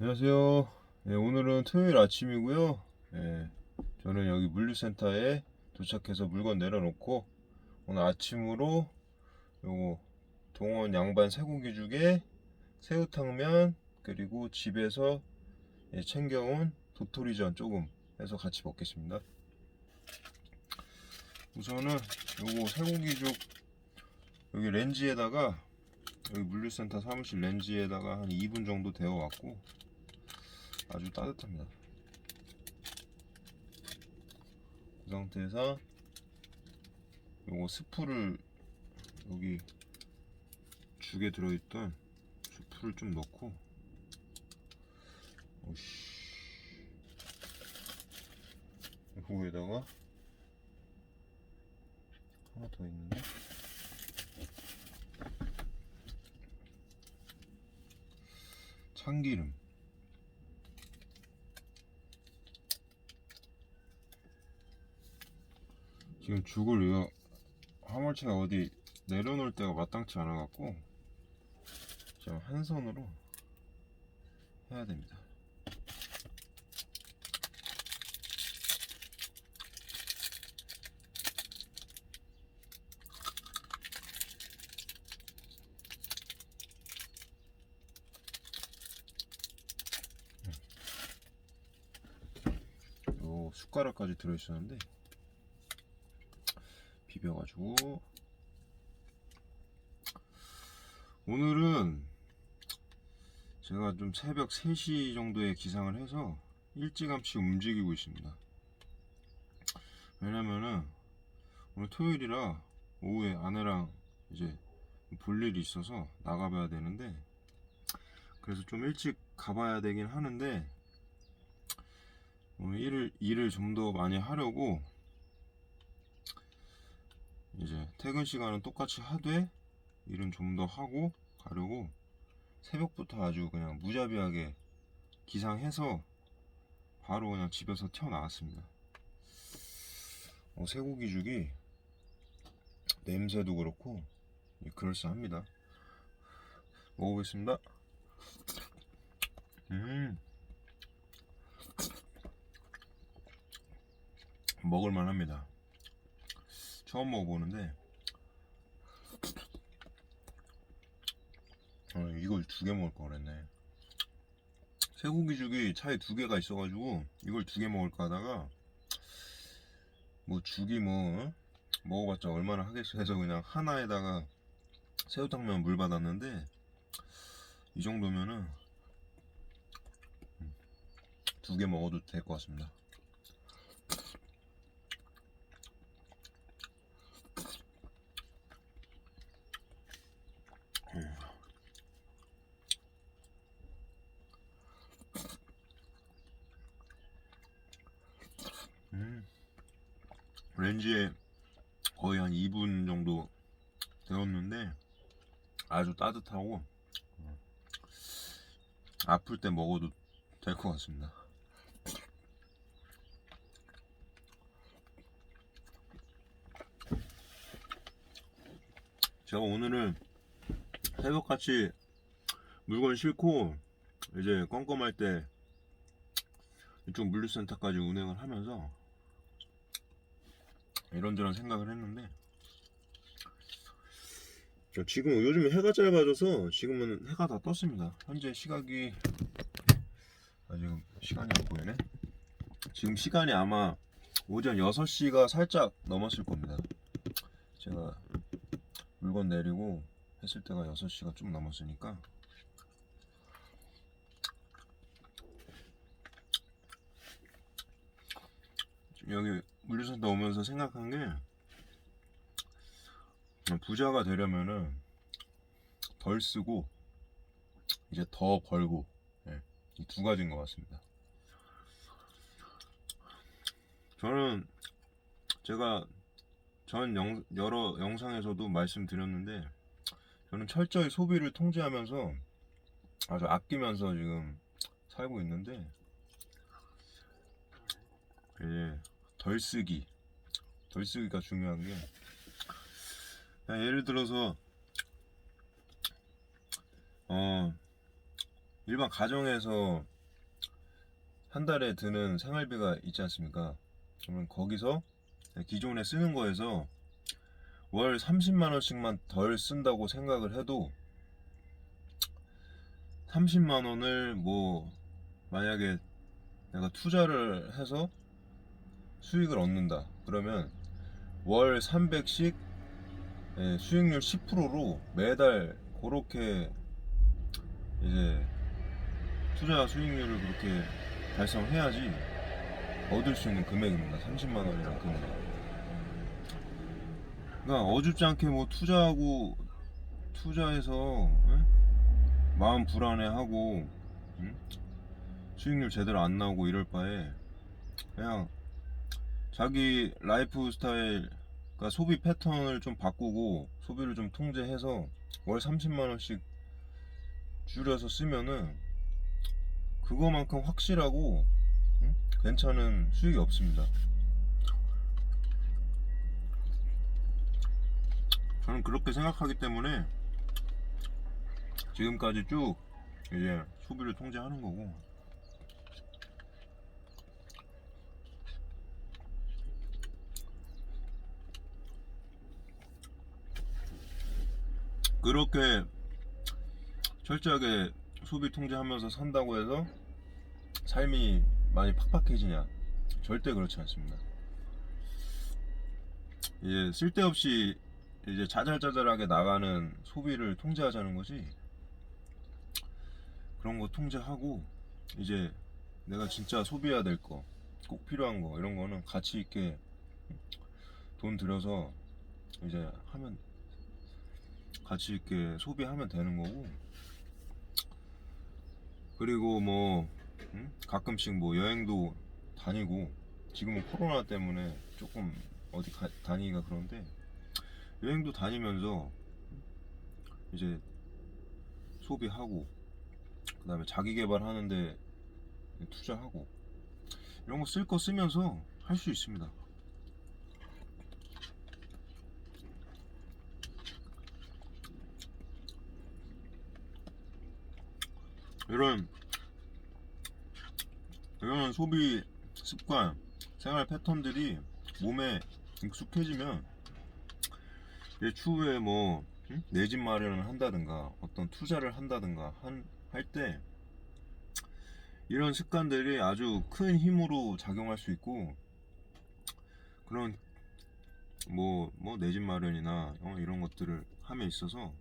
안녕하세요. 네, 오늘은 토요일 아침이고요. 네, 저는 여기 물류센터에 도착해서 물건 내려놓고 오늘 아침으로 요거 동원 양반 쇠고기죽에 새우탕면 그리고 집에서 예, 챙겨온 도토리전 조금 해서 같이 먹겠습니다. 우선은 요거 쇠고기죽 여기 렌즈에다가 여기 물류센터 사무실 렌즈에다가 한 2분 정도 데워 왔고 아주 따뜻합니다. 그 상태에서 요거 스프를 여기 죽에 들어있던 스프를 좀 넣고 오씨. 요거에다가 하나 더 있는데? 참기름 지금 죽을 이거 화물차가 어디 내려놓을 때가 마땅치 않아 갖고 지금 한 손으로 해야 됩니다. 요 숟가락까지 들어있었는데 비벼가지고. 오늘은 제가 좀 새벽 3시 정도에 기상을 해서 일찌감치 움직이고 있습니다. 왜냐면은 오늘 토요일이라 오후에 아내랑 이제 볼 일이 있어서 나가봐야 되는데 그래서 좀 일찍 가봐야 되긴 하는데 오늘 일을 일을 좀 더 많이 하려고 이제 퇴근 시간은 똑같이 하되 일은 좀 더 하고 가려고 새벽부터 아주 그냥 무자비하게 기상해서 바로 그냥 집에서 튀어나왔습니다. 어, 쇠고기죽이 냄새도 그렇고 예, 그럴싸합니다. 먹어보겠습니다. 음. 먹을만 합니다. 처음 먹어보는데, 어, 이걸 두 개 먹을 걸 그랬네. 쇠고기죽이 차에 두 개가 있어가지고, 이걸 두 개 먹을까 하다가, 뭐, 죽이 뭐, 어? 먹어봤자 얼마나 하겠어 해서 그냥 하나에다가 새우탕면 물 받았는데, 이 정도면은, 두 개 먹어도 될 것 같습니다. 음. 렌즈에 거의 한 2분 정도 데웠는데 아주 따뜻하고 어, 아플 때 먹어도 될 것 같습니다. 제가 오늘은 새벽같이 물건 싣고 이제 껌껌할 때 이쪽 물류센터까지 운행을 하면서 이런저런 생각을 했는데 저 지금 요즘 해가 짧아져서 지금은 해가 다 떴습니다. 현재 시각이 아 지금 시간이 안 보이네. 지금 시간이 아마 오전 6시가 살짝 넘었을 겁니다. 제가 물건 내리고 했을 때가 6시가 좀 넘었으니까 여기 물류센터 오면서 생각한 게 부자가 되려면은 덜 쓰고 이제 더 벌고 예, 이두 가지인 것 같습니다. 저는 제가 전 영, 여러 영상에서도 말씀드렸는데 저는 철저히 소비를 통제하면서 아주 아끼면서 지금 살고 있는데 이제 덜 쓰기 덜 쓰기가 중요한 게 예를 들어서 어 일반 가정에서 한 달에 드는 생활비가 있지 않습니까? 그러면 거기서 기존에 쓰는 거에서 월 30만 원씩만 덜 쓴다고 생각을 해도 30만 원을 뭐 만약에 내가 투자를 해서 수익을 얻는다 그러면 월 300씩 예, 수익률 10%로 매달 그렇게 이제 투자 수익률을 그렇게 달성해야지 얻을 수 있는 금액입니다. 30만 원이라는 금액. 그러니까 어줍지 않게 뭐 투자하고 투자해서 예? 마음 불안해하고 응? 수익률 제대로 안 나오고 이럴 바에 그냥 자기 라이프 스타일 그러니까 소비 패턴을 좀 바꾸고 소비를 좀 통제해서 월 30만 원씩 줄여서 쓰면은 그거만큼 확실하고 응? 괜찮은 수익이 없습니다. 저는 그렇게 생각하기 때문에 지금까지 쭉 이제 소비를 통제하는 거고 그렇게 철저하게 소비 통제하면서 산다고 해서 삶이 많이 팍팍해지냐? 절대 그렇지 않습니다. 이제 쓸데없이 이제 자잘자잘하게 나가는 소비를 통제하자는 거지. 그런 거 통제하고 이제 내가 진짜 소비해야 될 거, 꼭 필요한 거 이런 거는 가치 있게 돈 들여서 이제 하면 가치 있게 소비하면 되는 거고. 그리고 뭐 음? 가끔씩 뭐 여행도 다니고 지금은 코로나 때문에 조금 어디 가, 다니기가 그런데 여행도 다니면서 이제 소비하고 그 다음에 자기 개발하는데 투자하고 이런 거 쓸 거 쓰면서 할 수 있습니다. 이런 이런 소비 습관, 생활 패턴들이 몸에 익숙해지면 추후에 뭐 내 집 마련을 한다든가 어떤 투자를 한다든가 할 때 이런 습관들이 아주 큰 힘으로 작용할 수 있고 그런 뭐 뭐 내 집 마련이나 어, 이런 것들을 함에 있어서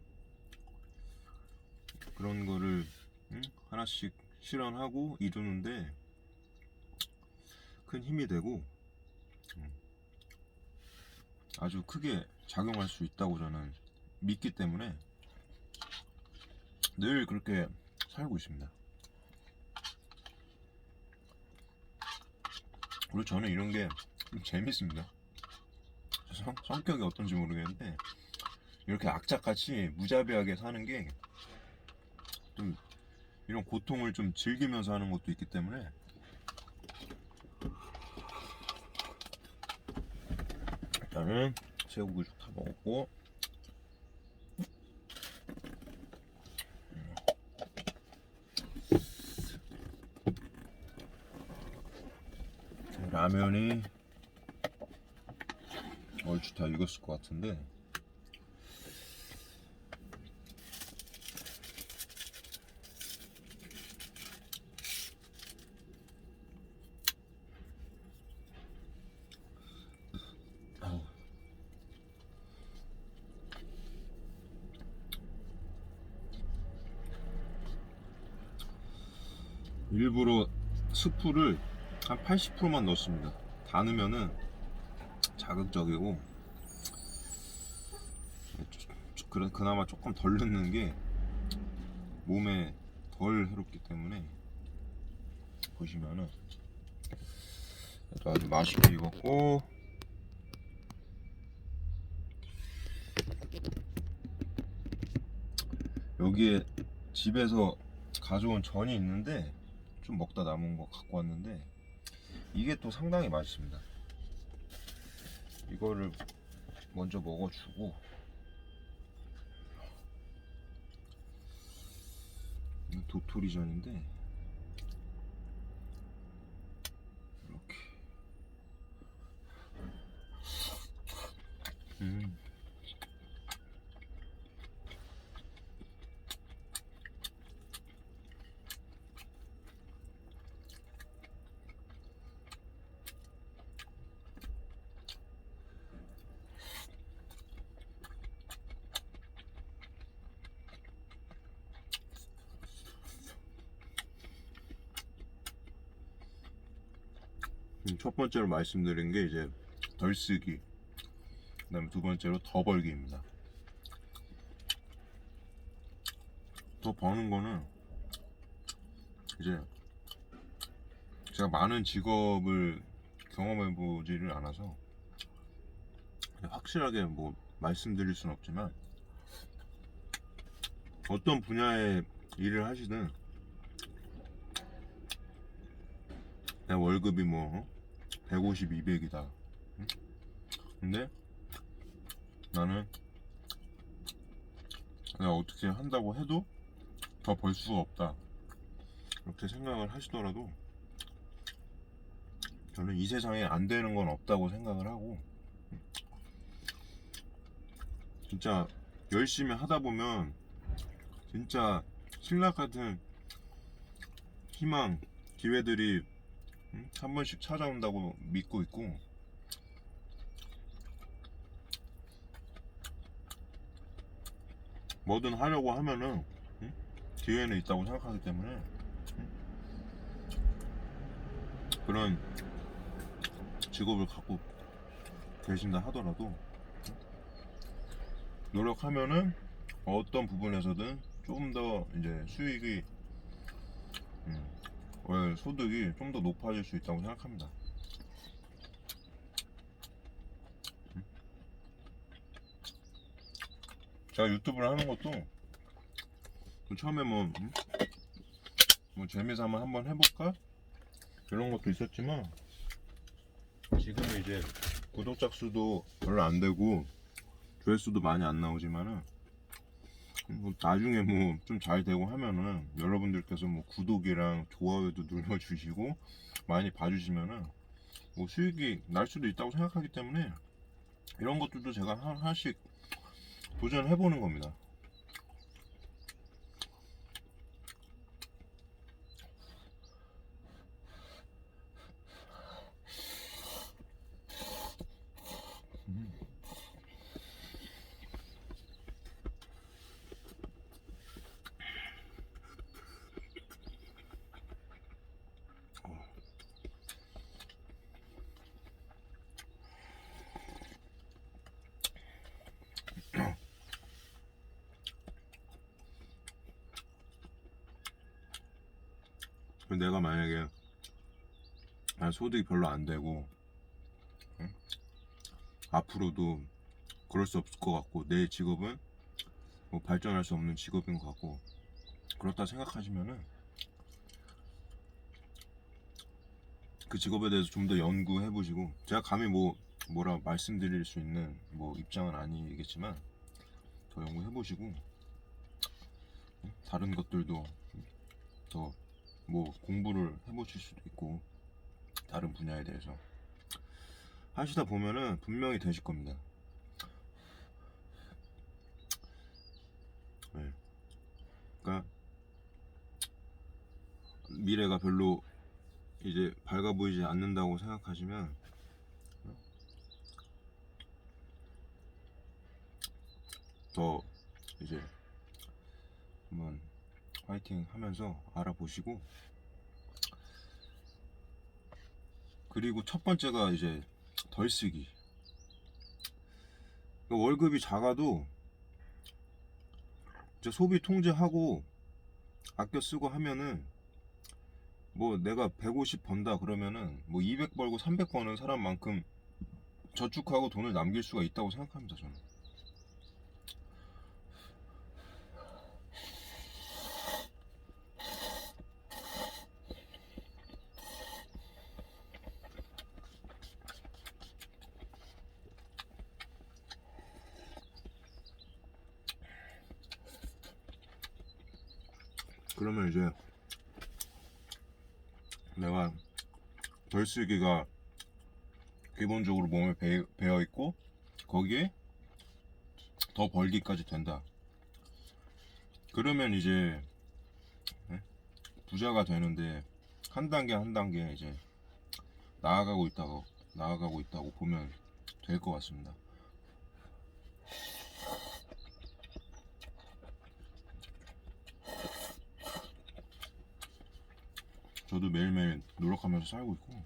그런 거를 응? 하나씩 실현하고 이루는데 큰 힘이 되고 음, 아주 크게 작용할 수 있다고 저는 믿기 때문에 늘 그렇게 살고 있습니다. 그리고 저는 이런 게좀 재밌습니다. 성, 성격이 어떤지 모르겠는데 이렇게 악착같이 무자비하게 사는 게 좀 이런 고통을 좀 즐기면서 하는 것도 있기 때문에. 일단은 새우국을 다 먹었고. 라면이 얼추 다 익었을 것 같은데 일부러 스프를 한 80%만 넣습니다. 다 넣으면은 자극적이고 그나마 조금 덜 넣는 게 몸에 덜 해롭기 때문에 보시면은 또 아주 맛있게 익었고 여기에 집에서 가져온 전이 있는데 좀 먹다 남은 거 갖고 왔는데 이게 또 상당히 맛있습니다. 이거를 먼저 먹어주고 도토리전인데 이렇게 음. 첫 번째로 말씀드린 게 이제 덜 쓰기. 그다음에 두 번째로 더 벌기입니다. 더 버는 거는 이제 제가 많은 직업을 경험해 보지를 않아서 확실하게 뭐 말씀드릴 수는 없지만 어떤 분야의 일을 하시든 내 월급이 뭐 150, 200이다. 근데 나는 내가 어떻게 한다고 해도 더 벌 수가 없다. 이렇게 생각을 하시더라도 저는 이 세상에 안 되는 건 없다고 생각을 하고 진짜 열심히 하다 보면 진짜 신락 같은 희망, 기회들이 응? 한 번씩 찾아온다고 믿고 있고 뭐든 하려고 하면은 응? 기회는 있다고 생각하기 때문에 응? 그런 직업을 갖고 계신다 하더라도 응? 노력하면은 어떤 부분에서든 조금 더 이제 수익이 음, 월 소득이 좀 더 높아질 수 있다고 생각합니다. 음. 제가 유튜브를 하는 것도 뭐 처음에 뭐, 음? 뭐 재미삼아 한번 해볼까 이런 것도 있었지만 지금은 이제 구독자 수도 별로 안 되고 조회수도 많이 안 나오지만은 뭐 나중에 뭐 좀 잘 되고 하면은 여러분들께서 뭐 구독이랑 좋아요도 눌러주시고 많이 봐주시면은 뭐 수익이 날 수도 있다고 생각하기 때문에 이런 것들도 제가 하- 하나씩 도전해 보는 겁니다. 음. 내가 만약에 아, 소득이 별로 안 되고 응? 앞으로도 그럴 수 없을 것 같고 내 직업은 뭐 발전할 수 없는 직업인 것 같고 그렇다 생각하시면은 그 직업에 대해서 좀 더 연구해 보시고 제가 감히 뭐 뭐라 말씀드릴 수 있는 뭐 입장은 아니겠지만 더 연구해 보시고 다른 것들도 더 뭐 공부를 해보실 수도 있고 다른 분야에 대해서 하시다 보면은 분명히 되실 겁니다. 네. 그러니까 미래가 별로 이제 밝아 보이지 않는다고 생각하시면 더 이제 한번 화이팅 하면서 알아보시고. 그리고 첫 번째가 이제 덜 쓰기. 그 월급이 작아도 이제 소비 통제하고 아껴 쓰고 하면은 뭐 내가 150 번다 그러면은 뭐 200 벌고 300 버는 사람만큼 저축하고 돈을 남길 수가 있다고 생각합니다 저는 그러면 이제 내가 덜쓰기가 기본적으로 몸에 배, 배어 있고 거기에 더 벌기까지 된다. 그러면 이제 네? 부자가 되는데 한 단계 한 단계 이제 나아가고 있다고 나아가고 있다고 보면 될 것 같습니다. 저도 매일매일 노력하면서 살고 있고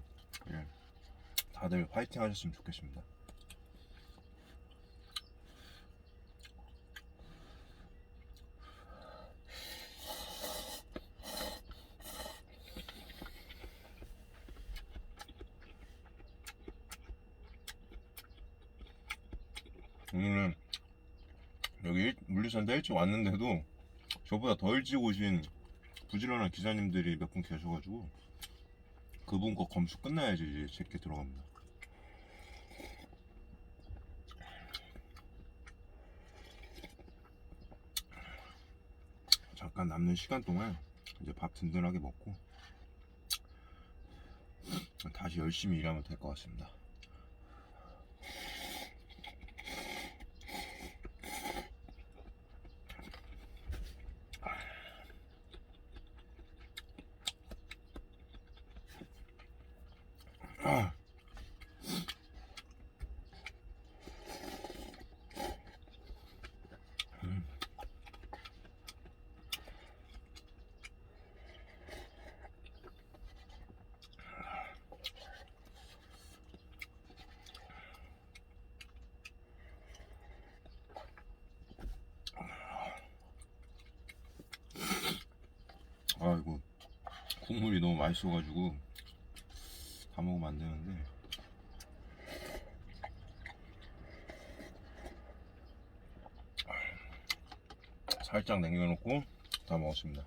예. 다들 파이팅 하셨으면 좋겠습니다. 오늘은 여기 일- 물류센터 일찍 왔는데도 저보다 더 일찍 오신 부지런한 기사님들이 몇 분 계셔가지고 그분 거 검수 끝나야지 이제 제게 들어갑니다. 잠깐 남는 시간 동안 이제 밥 든든하게 먹고 다시 열심히 일하면 될 것 같습니다. 아. 음. 아 이거 국물이 너무 맛있어가지고 다 먹으면 안 되는데 살짝 남겨놓고 다 먹었습니다.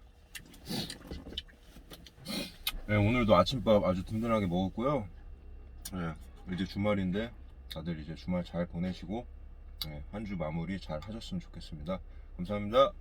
네, 오늘도 아침밥 아주 든든하게 먹었고요. 네, 이제 주말인데 다들 이제 주말 잘 보내시고 네, 한주 마무리 잘 하셨으면 좋겠습니다. 감사합니다.